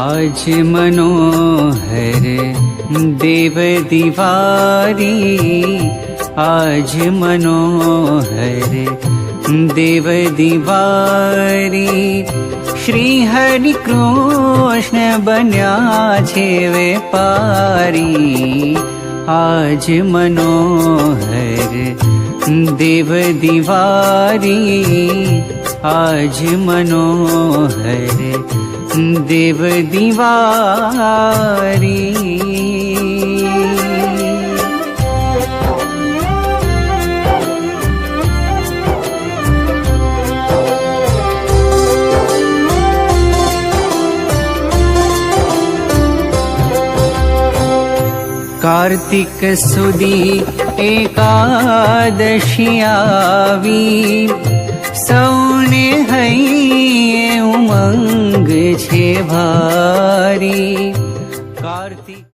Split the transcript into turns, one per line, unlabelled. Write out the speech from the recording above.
आज मनोहर देव दिवारी आज मनोहर देव दिवारी श्री हरि कृष्ण बन्या छे वेपारी आज मनोहर देव दिवारी आज मनोहर देव दिवारी। कार्तिक सुदी एकादशी आवी। सौने है उमंग छे भारी कार्तिक